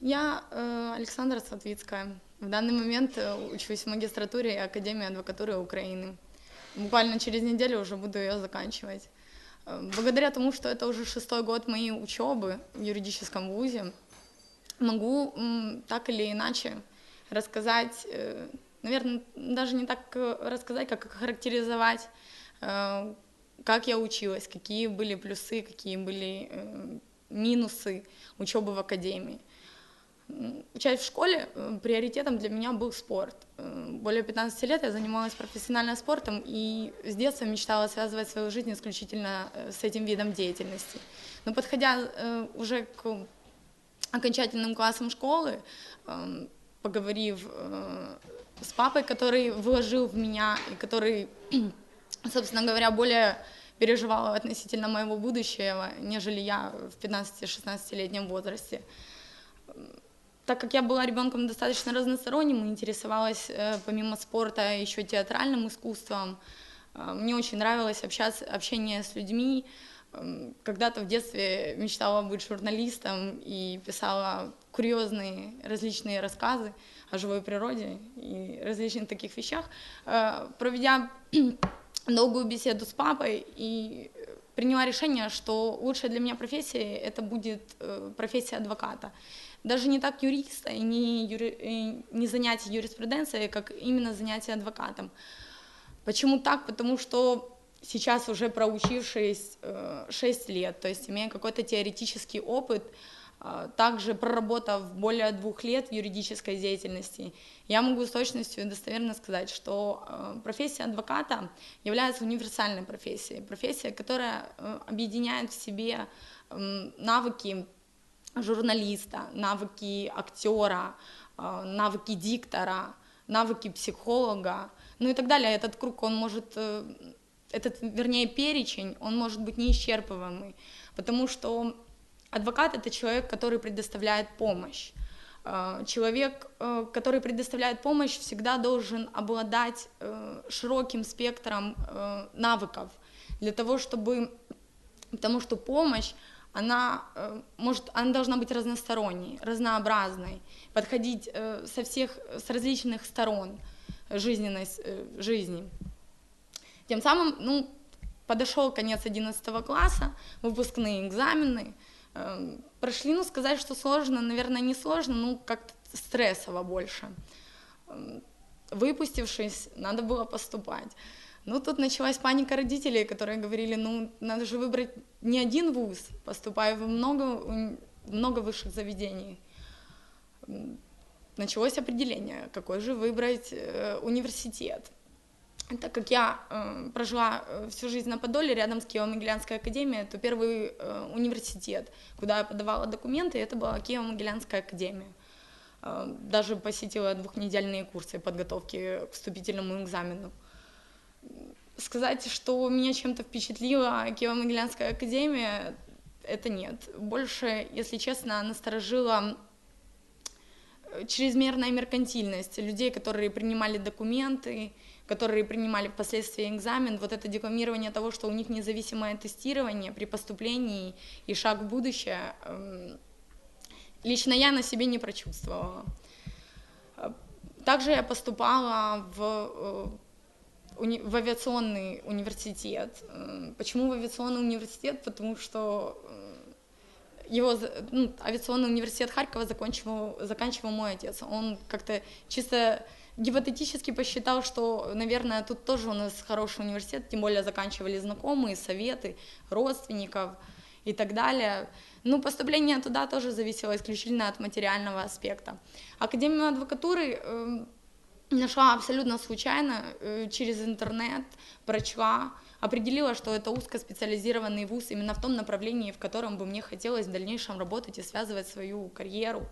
Я э, Александра Сатвицкая. В данный момент э, учусь в магистратуре Академии адвокатуры Украины. Буквально через неделю уже буду ее заканчивать. Э, благодаря тому, что это уже шестой год моей учебы в юридическом вузе, могу так или иначе рассказать, э, наверное, даже не так рассказать, как охарактеризовать, э, как я училась, какие были плюсы, какие были минусы учебы в академии. Учась в школе, э, приоритетом для меня был спорт. Э, более 15 лет я занималась профессионально спортом и с детства мечтала связывать свою жизнь исключительно э, с этим видом деятельности. Но подходя уже к окончательным классам школы, эм, поговорив с папой, который вложил в меня и который, собственно говоря, более переживал относительно моего будущего, нежели я в 15-16-летнем возрасте так как я была ребенком достаточно разносторонним, интересовалась э, помимо спорта еще театральным искусством, э, мне очень нравилось общаться, общение с людьми. Эм, когда-то в детстве мечтала быть журналистом и писала курьезные различные рассказы о живой природе и различных таких вещах. Э, проведя долгую беседу с папой и приняла решение, что лучшая для меня профессия это будет профессия адвоката даже не так юриста и не, юри, не занятие юриспруденцией, как именно занятие адвокатом. Почему так? Потому что сейчас уже проучившись 6 э, лет, то есть имея какой-то теоретический опыт, э, также проработав более двух лет в юридической деятельности, я могу с точностью достоверно сказать, что э, профессия адвоката является универсальной профессией, профессия, которая объединяет в себе навыки журналиста, навыки актера, э, навыки диктора, навыки психолога, ну и так далее. Этот круг, он может, э, этот, вернее, перечень, он может быть неисчерпываемый, потому что адвокат — это человек, который предоставляет помощь. Э, человек, который предоставляет помощь, всегда должен обладать широким спектром навыков для того, чтобы... Потому что помощь она э, может, она должна быть разносторонней, разнообразной, подходить э, со всех, с различных сторон жизненной э, жизни. Тем самым, ну, подошел конец 11 класса, выпускные экзамены, прошли, ну, сказать, что сложно, наверное, не сложно, ну, как-то стрессово больше. Выпустившись, надо было поступать. Ну, тут началась паника родителей, которые говорили, ну, надо же выбрать не один вуз, поступая в много, много высших заведений. Началось определение, какой же выбрать э, университет. Так как я э, прожила э, всю жизнь на Подоле, рядом с Киево-Могилянской академией, то первый э, университет, куда я подавала документы, это была Киево-Могилянская академия. Э, даже посетила двухнедельные курсы подготовки к вступительному экзамену. Э, сказать, что меня чем-то впечатлила Киево-Могилянская академия, это нет. Больше, если честно, насторожила э, чрезмерная меркантильность людей, которые принимали документы, которые принимали впоследствии экзамен, вот это декламирование того, что у них независимое тестирование при поступлении и шаг в будущее, эм, лично я на себе не прочувствовала. Э, также я поступала в э, уни- в авиационный университет. Э, почему в авиационный университет? Потому что э, его ну, авиационный университет Харькова закончил, заканчивал мой отец. Он как-то чисто гипотетически посчитал, что, наверное, тут тоже у нас хороший университет, тем более заканчивали знакомые, советы, родственников и так далее. Ну, поступление туда тоже зависело исключительно от материального аспекта. Академию адвокатуры эм, нашла абсолютно случайно э, через интернет, прочла, определила, что это узкоспециализированный вуз именно в том направлении, в котором бы мне хотелось в дальнейшем работать и связывать свою карьеру.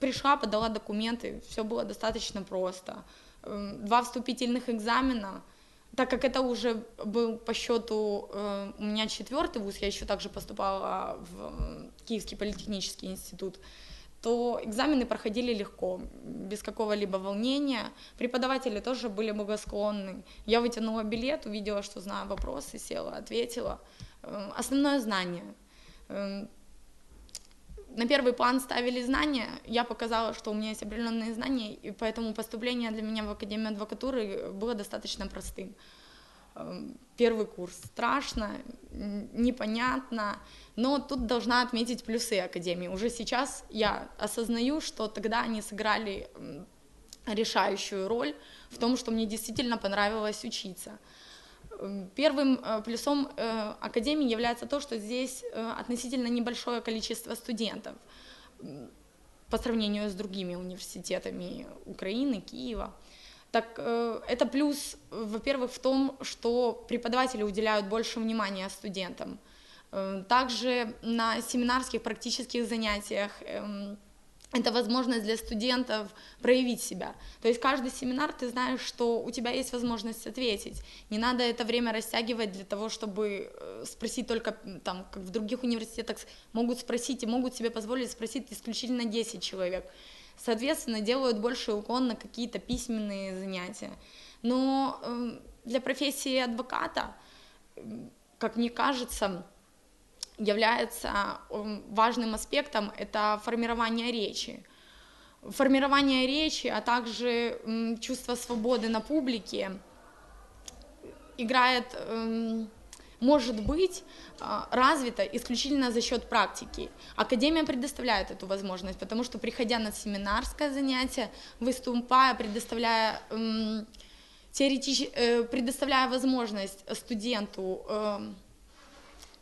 Пришла, подала документы, все было достаточно просто. Два вступительных экзамена, так как это уже был по счету э, у меня четвертый вуз, я еще также поступала в Киевский политехнический институт, то экзамены проходили легко, без какого-либо волнения. Преподаватели тоже были благосклонны. Я вытянула билет, увидела, что знаю вопросы, села, ответила. Эм, основное знание. Эм, на первый план ставили знания, я показала, что у меня есть определенные знания, и поэтому поступление для меня в Академию адвокатуры было достаточно простым. Эм, первый курс страшно, непонятно, но тут должна отметить плюсы Академии. Уже сейчас я осознаю, что тогда они сыграли решающую роль в том, что мне действительно понравилось учиться. Эм, первым э, плюсом э, Академии является то, что здесь э, относительно небольшое количество студентов по сравнению с другими университетами Украины, Киева. Так это плюс, во-первых, в том, что преподаватели уделяют больше внимания студентам. Также на семинарских практических занятиях эм, это возможность для студентов проявить себя. То есть каждый семинар ты знаешь, что у тебя есть возможность ответить. Не надо это время растягивать для того, чтобы э, спросить только там, как в других университетах могут спросить и могут себе позволить спросить исключительно 10 человек. Соответственно, делают больше уклон на какие-то письменные занятия. Но эм, для профессии адвоката, как мне кажется, является важным аспектом, это формирование речи. Формирование речи, а также чувство свободы на публике играет, может быть а, развито исключительно за счет практики. Академия предоставляет эту возможность, потому что приходя на семинарское занятие, выступая, предоставляя теоретич... Э, предоставляя возможность студенту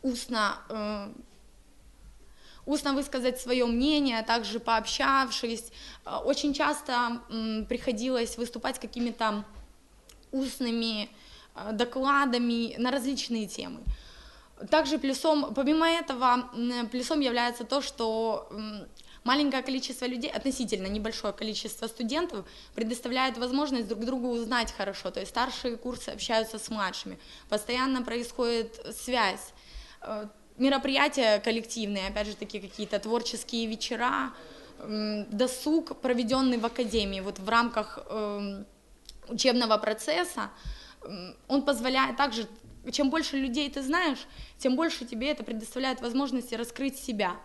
устно, э, устно высказать свое мнение, а также пообщавшись. Э, очень часто приходилось выступать какими-то устными э, докладами на различные темы. Также плюсом, помимо этого, плюсом является то, что маленькое количество людей, относительно небольшое количество студентов предоставляет возможность друг другу узнать хорошо, то есть старшие курсы общаются с младшими, постоянно происходит связь, Э, мероприятия коллективные, опять же, такие какие-то творческие вечера, досуг, проведенный в академии, вот в рамках эм, учебного процесса, он позволяет также, чем больше людей ты знаешь, тем больше тебе это предоставляет возможности раскрыть себя.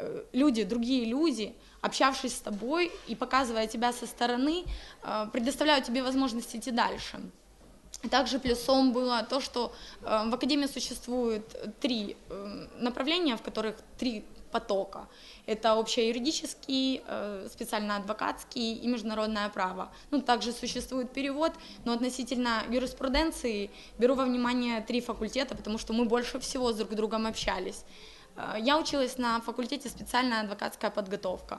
Э, люди, другие люди, общавшись с тобой и показывая тебя со стороны, э, предоставляют тебе возможность идти дальше. Также плюсом было то, что э, в Академии существует три направления, в которых три потока. Это общеюридический, э, специально-адвокатский и международное право. Ну, также существует перевод, но относительно юриспруденции беру во внимание три факультета, потому что мы больше всего с друг другом общались. Я училась на факультете специальная адвокатская подготовка.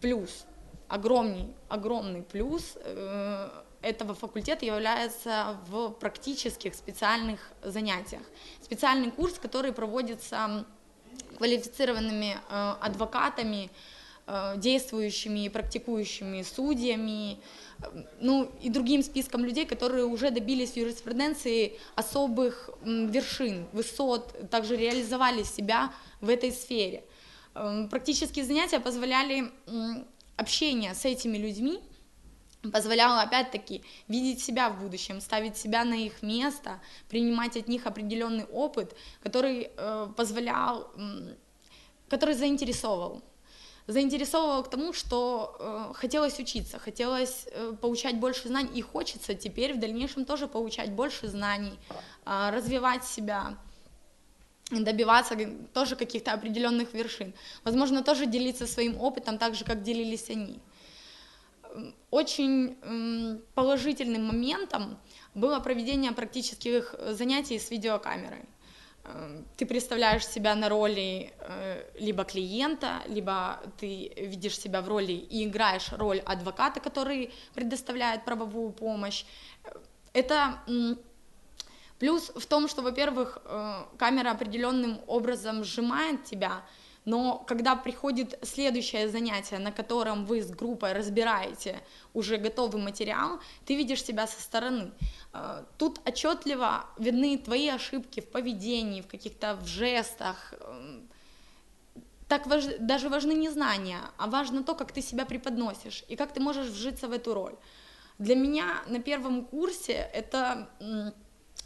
Плюс, огромный, огромный плюс этого факультета является в практических специальных занятиях. Специальный курс, который проводится квалифицированными э, адвокатами, э, действующими и практикующими судьями, э, ну и другим списком людей, которые уже добились в юриспруденции особых вершин, высот, также реализовали себя в этой сфере. Практические занятия позволяли общение с этими людьми, позволяло опять-таки видеть себя в будущем, ставить себя на их место, принимать от них определенный опыт, который э, позволял, э, который заинтересовал. Заинтересовывал к тому, что э, хотелось учиться, хотелось э, получать больше знаний, и хочется теперь в дальнейшем тоже получать больше знаний, э, развивать себя, добиваться тоже каких-то определенных вершин. Возможно, тоже делиться своим опытом так же, как делились они очень положительным моментом было проведение практических занятий с видеокамерой. Эм, ты представляешь себя на роли э, либо клиента, либо ты видишь себя в роли и играешь роль адвоката, который предоставляет правовую помощь. Это плюс в том, что, во-первых, э, камера определенным образом сжимает тебя, но когда приходит следующее занятие, на котором вы с группой разбираете уже готовый материал, ты видишь себя со стороны. Э, тут отчетливо видны твои ошибки в поведении, в каких-то в жестах. Эм, так важ, даже важны не знания, а важно то, как ты себя преподносишь и как ты можешь вжиться в эту роль. Для меня на первом курсе это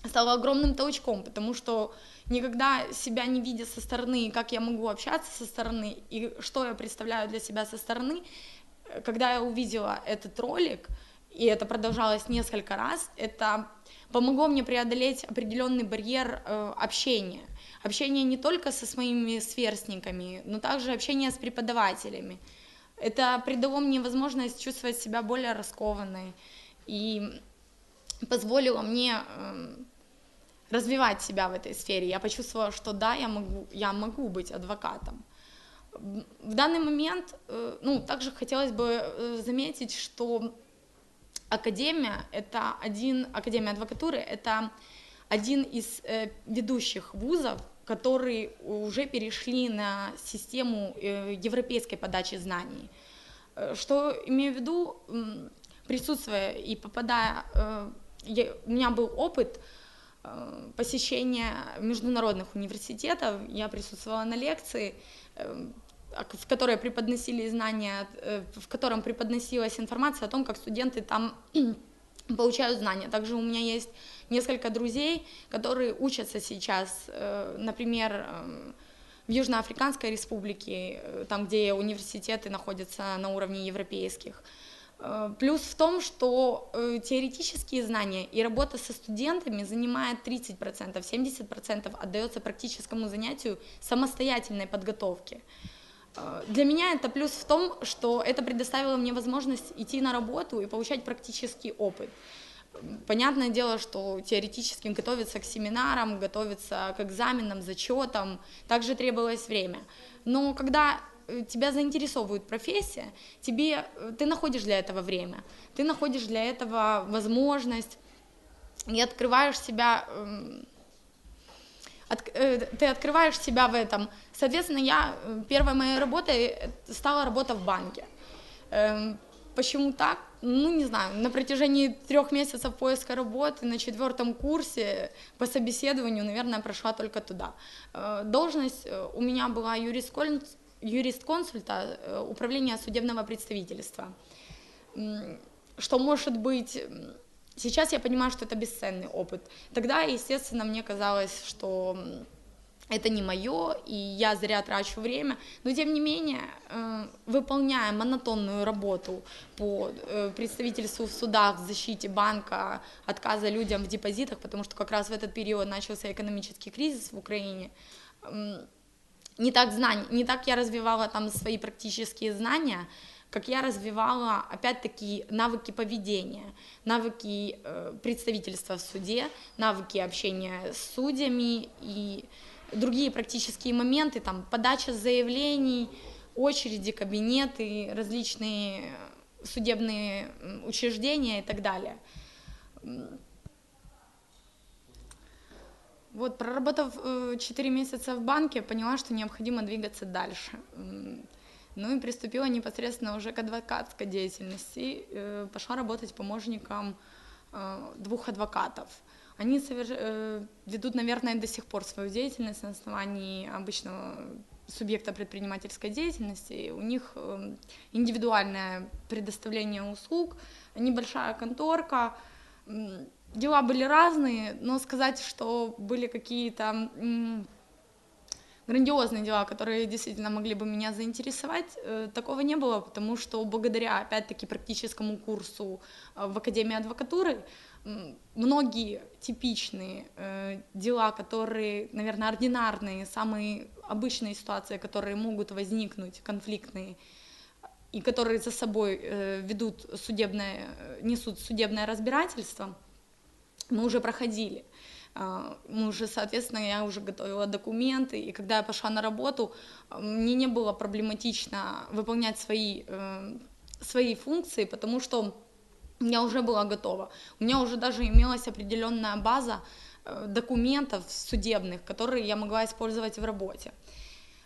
стало огромным толчком, потому что никогда себя не видя со стороны, как я могу общаться со стороны и что я представляю для себя со стороны, когда я увидела этот ролик, и это продолжалось несколько раз, это помогло мне преодолеть определенный барьер э, общения. Общение не только со своими сверстниками, но также общение с преподавателями. Это придало мне возможность чувствовать себя более раскованной и позволило мне э, развивать себя в этой сфере. Я почувствовала, что да, я могу, я могу быть адвокатом. В данный момент, э, ну, также хотелось бы э, заметить, что академия это один, академия адвокатуры это один из э, ведущих вузов, которые уже перешли на систему европейской подачи знаний. Что имею в виду, присутствуя и попадая, у меня был опыт посещения международных университетов, я присутствовала на лекции, в которой преподносили знания, э, в котором преподносилась информация о том, как студенты там получают знания. Также у меня есть несколько друзей, которые учатся сейчас, э, например, в Южноафриканской республике, э, там, где университеты находятся на уровне европейских. Плюс в том, что теоретические знания и работа со студентами занимает 30%, 70% отдается практическому занятию самостоятельной подготовки. А, для меня это плюс в том, что это предоставило мне возможность идти на работу и получать практический опыт. Понятное дело, что теоретически готовиться к семинарам, готовиться к экзаменам, зачетам, также требовалось время. Но когда э, тебя заинтересовывает профессия, тебе, э, ты находишь для этого время, ты находишь для этого возможность и открываешь себя эм, от, э, ты открываешь себя в этом. Соответственно, я э, первой моей работой э, стала работа в банке. Э, почему так? Ну, не знаю, на протяжении трех месяцев поиска работы на четвертом курсе по собеседованию, наверное, прошла только туда. Э, должность э, у меня была юрист-консульта управления судебного представительства. Что может быть Сейчас я понимаю, что это бесценный опыт. Тогда, естественно, мне казалось, что это не мое, и я зря трачу время, но тем не менее, э, выполняя монотонную работу по э, представительству в судах, защите банка, отказа людям в депозитах, потому что как раз в этот период начался экономический кризис в Украине, не так, знань, не так я развивала там свои практические знания, как я развивала, опять-таки, навыки поведения, навыки э, представительства в суде, навыки общения с судьями и другие практические моменты, там, подача заявлений, очереди, кабинеты, различные судебные учреждения и так далее. Вот, проработав 4 э, месяца в банке, поняла, что необходимо двигаться дальше. Ну и приступила непосредственно уже к адвокатской деятельности, э, пошла работать помощником э, двух адвокатов. Они соверш... Ведут, наверное, до сих пор свою деятельность на основании обычного субъекта предпринимательской деятельности. У них индивидуальное предоставление услуг, небольшая конторка. Дела были разные, но сказать, что были какие-то грандиозные дела, которые действительно могли бы меня заинтересовать, э, такого не было, потому что благодаря, опять-таки, практическому курсу э, в Академии адвокатуры многие типичные э, дела, которые, наверное, ординарные, самые обычные ситуации, которые могут возникнуть, конфликтные, и которые за собой ведут судебное, несут судебное разбирательство, мы уже проходили. А, мы уже, соответственно, я уже готовила документы, и когда я пошла на работу, мне не было проблематично выполнять свои, э, свои функции, потому что я уже была готова. У меня уже даже имелась определенная база э, документов судебных, которые я могла использовать в работе.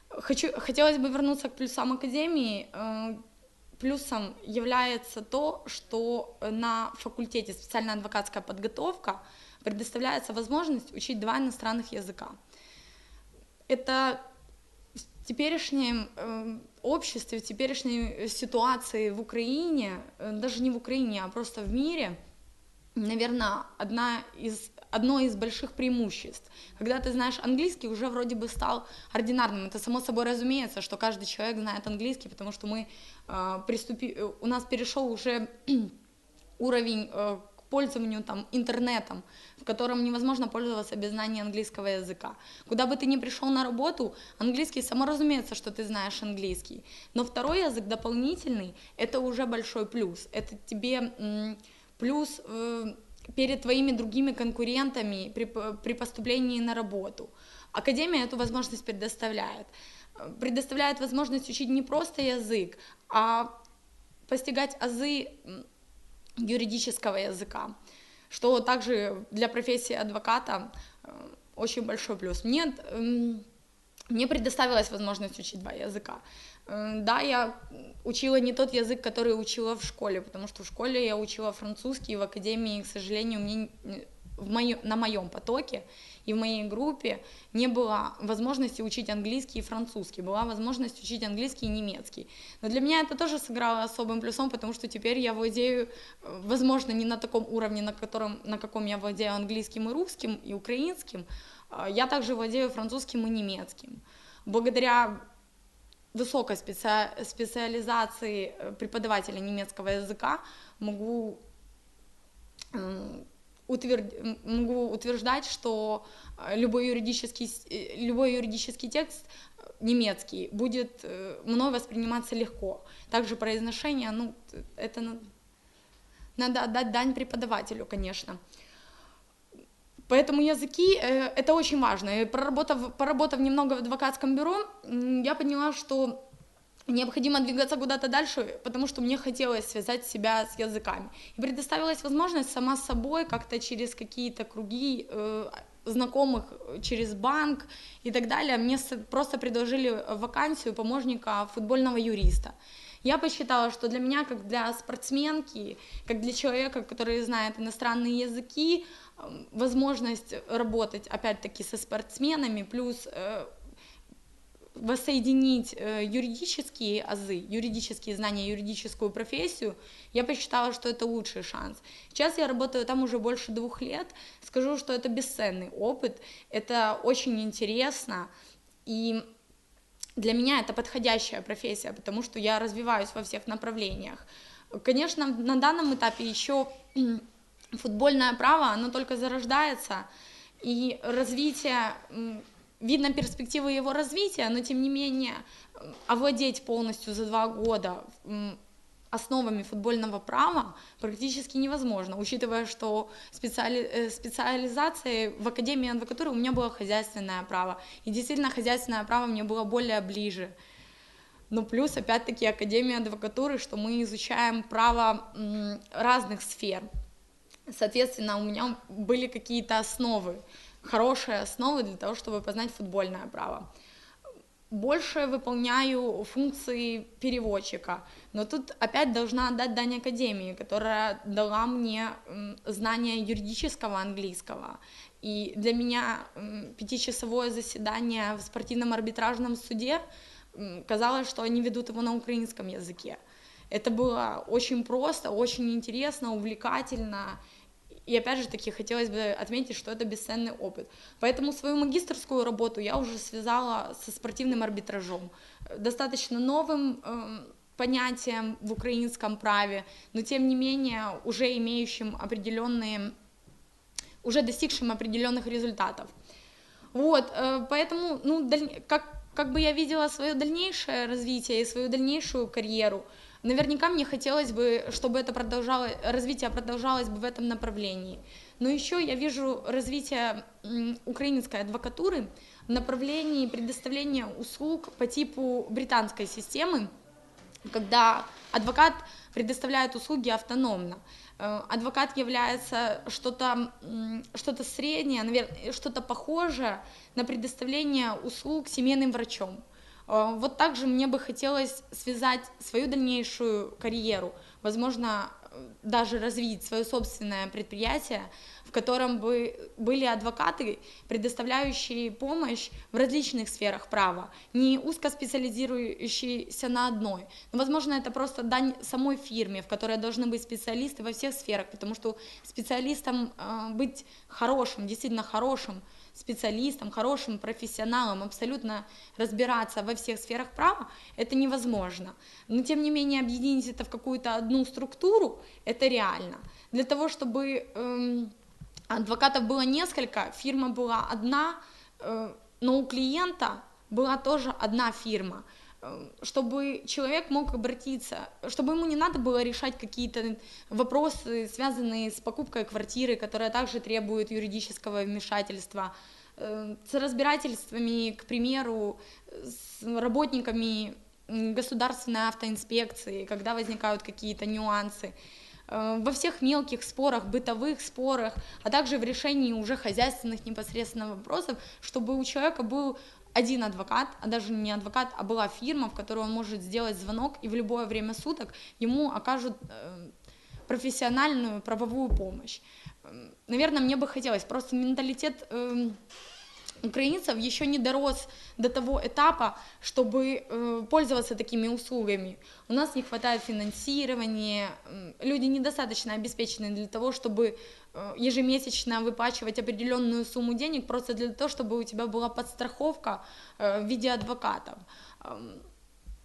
Хочу, хотелось бы вернуться к плюсам Академии. Э, плюсом является то, что на факультете специальная адвокатская подготовка – предоставляется возможность учить два иностранных языка. Это в теперешнем э, обществе, в теперешней ситуации в Украине, э, даже не в Украине, а просто в мире, наверное, одна из, одно из больших преимуществ. Когда ты знаешь английский, уже вроде бы стал ординарным. Это само собой разумеется, что каждый человек знает английский, потому что мы э, приступи, у нас перешел уже уровень э, к пользованию там интернетом, в котором невозможно пользоваться без знания английского языка. Куда бы ты ни пришел на работу, английский, само разумеется, что ты знаешь английский. Но второй язык дополнительный, это уже большой плюс. Это тебе плюс э, перед твоими другими конкурентами при, при поступлении на работу. Академия эту возможность предоставляет. Предоставляет возможность учить не просто язык, а постигать азы юридического языка, что также для профессии адвоката э, очень большой плюс. Мне, эм, мне предоставилась возможность учить два языка. Да, я учила не тот язык, который учила в школе, потому что в школе я учила французский, в академии, к сожалению, мне в моё, на моем потоке и в моей группе не было возможности учить английский и французский, была возможность учить английский и немецкий. Но для меня это тоже сыграло особым плюсом, потому что теперь я владею, э, возможно, не на таком уровне, на, котором, на каком я владею английским и русским, и украинским, а я также владею французским и немецким. Благодаря высокой специ... специализации э, преподавателя немецкого языка могу утвер... могу утверждать, что э, любой юридический, э, любой юридический текст немецкий будет мной восприниматься легко. Также произношение, ну, это надо отдать дань преподавателю, конечно. Поэтому языки э, это очень важно. И проработав, поработав немного в адвокатском бюро, я поняла, что необходимо двигаться куда-то дальше, потому что мне хотелось связать себя с языками. И предоставилась возможность сама собой как-то через какие-то круги э, знакомых, через банк и так далее. Мне просто предложили вакансию помощника футбольного юриста. Я посчитала, что для меня, как для спортсменки, как для человека, который знает иностранные языки, возможность работать, опять-таки, со спортсменами, плюс э, воссоединить э, юридические азы, юридические знания, юридическую профессию, я посчитала, что это лучший шанс. Сейчас я работаю там уже больше двух лет, скажу, что это бесценный опыт, это очень интересно, и для меня это подходящая профессия, потому что я развиваюсь во всех направлениях. Конечно, на данном этапе еще футбольное право, оно только зарождается, и развитие, видно перспективы его развития, но тем не менее овладеть полностью за два года основами футбольного права практически невозможно, учитывая, что специали... Э, специализацией в Академии адвокатуры у меня было хозяйственное право, и действительно хозяйственное право мне было более ближе. Но плюс, опять-таки, Академия адвокатуры, что мы изучаем право разных сфер, Соответственно, у меня были какие-то основы, хорошие основы для того, чтобы познать футбольное право. Больше выполняю функции переводчика, но тут опять должна отдать дань Академии, которая дала мне знание юридического английского. И для меня пятичасовое заседание в спортивном арбитражном суде казалось, что они ведут его на украинском языке. Это было очень просто, очень интересно, увлекательно. И опять же таки хотелось бы отметить, что это бесценный опыт. Поэтому свою магистрскую работу я уже связала со спортивным арбитражом, достаточно новым э, понятием в украинском праве, но тем не менее уже имеющим определенные, уже достигшим определенных результатов. Вот, э, поэтому, ну, даль... как, как бы я видела свое дальнейшее развитие и свою дальнейшую карьеру – Наверняка мне хотелось бы, чтобы это продолжалось, развитие продолжалось бы в этом направлении. Но еще я вижу развитие украинской адвокатуры в направлении предоставления услуг по типу британской системы, когда адвокат предоставляет услуги автономно. Э, адвокат является что-то что среднее, наверное, что-то похожее на предоставление услуг семейным врачом. Э, вот также мне бы хотелось связать свою дальнейшую карьеру, возможно, даже развить свое собственное предприятие, в котором бы были адвокаты, предоставляющие помощь в различных сферах права, не узкоспециализирующиеся на одной. Но, возможно, это просто дань самой фирме, в которой должны быть специалисты во всех сферах, потому что специалистом э, быть хорошим, действительно хорошим, специалистом, хорошим профессионалом, абсолютно разбираться во всех сферах права, это невозможно. Но тем не менее объединить это в какую-то одну структуру, это реально. Для того, чтобы эм, адвокатов было несколько, фирма была одна, э, но у клиента была тоже одна фирма чтобы человек мог обратиться, чтобы ему не надо было решать какие-то вопросы, связанные с покупкой квартиры, которая также требует юридического вмешательства, э, с разбирательствами, к примеру, с работниками государственной автоинспекции, когда возникают какие-то нюансы. Э, во всех мелких спорах, бытовых спорах, а также в решении уже хозяйственных непосредственно вопросов, чтобы у человека был один адвокат, а даже не адвокат, а была фирма, в которую он может сделать звонок, и в любое время суток ему окажут э, профессиональную правовую помощь. Наверное, мне бы хотелось, просто менталитет эм, украинцев еще не дорос до того этапа, чтобы э, пользоваться такими услугами. У нас не хватает финансирования, люди недостаточно обеспечены для того, чтобы э, ежемесячно выплачивать определенную сумму денег просто для того, чтобы у тебя была подстраховка э, в виде адвокатов.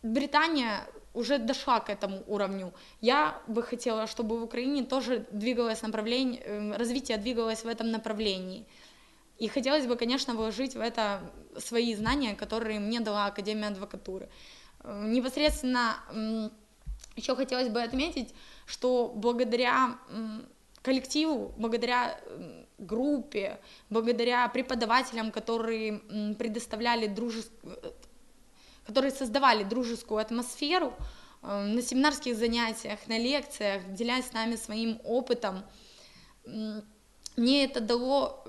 Британия уже дошла к этому уровню. Я бы хотела, чтобы в Украине тоже двигалось направление, развитие двигалось в этом направлении. И хотелось бы, конечно, вложить в это свои знания, которые мне дала Академия адвокатуры. Э, непосредственно еще хотелось бы отметить, что благодаря коллективу, благодаря группе, благодаря преподавателям, которые предоставляли дружескую, которые создавали дружескую атмосферу э, на семинарских занятиях, на лекциях, делясь с нами своим опытом, мне это дало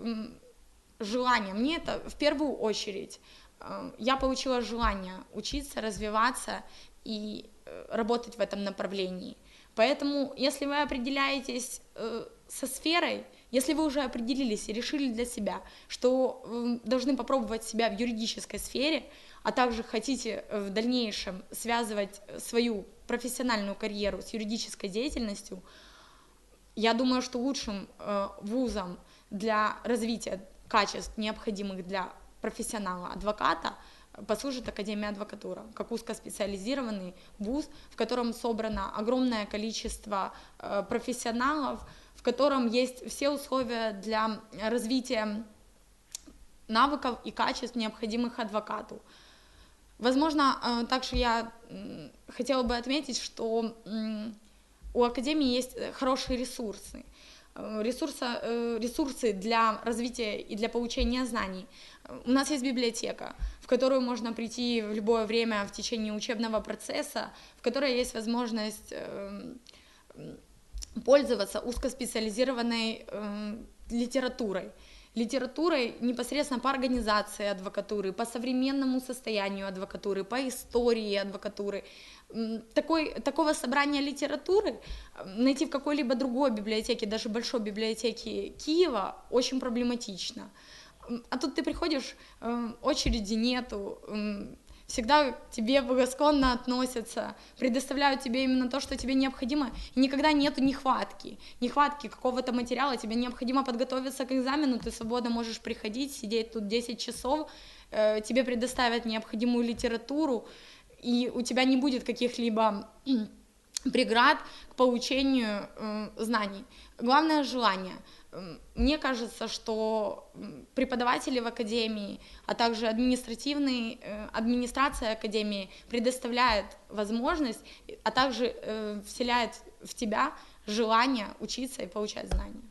желание. Мне это в первую очередь. Э, я получила желание учиться, развиваться и э, работать в этом направлении. Поэтому, если вы определяетесь э, со сферой, если вы уже определились и решили для себя, что должны попробовать себя в юридической сфере, а также хотите в дальнейшем связывать свою профессиональную карьеру с юридической деятельностью, я думаю, что лучшим вузом для развития качеств, необходимых для профессионала адвоката, послужит Академия адвокатура, как узкоспециализированный вуз, в котором собрано огромное количество э, профессионалов, в котором есть все условия для развития навыков и качеств, необходимых адвокату. Возможно, э, также я хотела бы отметить, что у Академии есть хорошие ресурсы. Э, ресурса, э, ресурсы для развития и для получения знаний. У нас есть библиотека, в которую можно прийти в любое время в течение учебного процесса, в которой есть возможность э, пользоваться узкоспециализированной литературой литературой непосредственно по организации адвокатуры, по современному состоянию адвокатуры, по истории адвокатуры. Такой, такого собрания литературы найти в какой-либо другой библиотеке, даже большой библиотеке Киева, очень проблематично. А тут ты приходишь, очереди нету, всегда к тебе благосклонно относятся, предоставляют тебе именно то, что тебе необходимо, и никогда нет нехватки, нехватки какого-то материала, тебе необходимо подготовиться к экзамену, ты свободно можешь приходить, сидеть тут 10 часов, э, тебе предоставят необходимую литературу, и у тебя не будет каких-либо преград к получению э, знаний. Главное желание – мне кажется, что преподаватели в академии, а также административный, э, администрация академии предоставляет возможность, а также э, вселяет в тебя желание учиться и получать знания.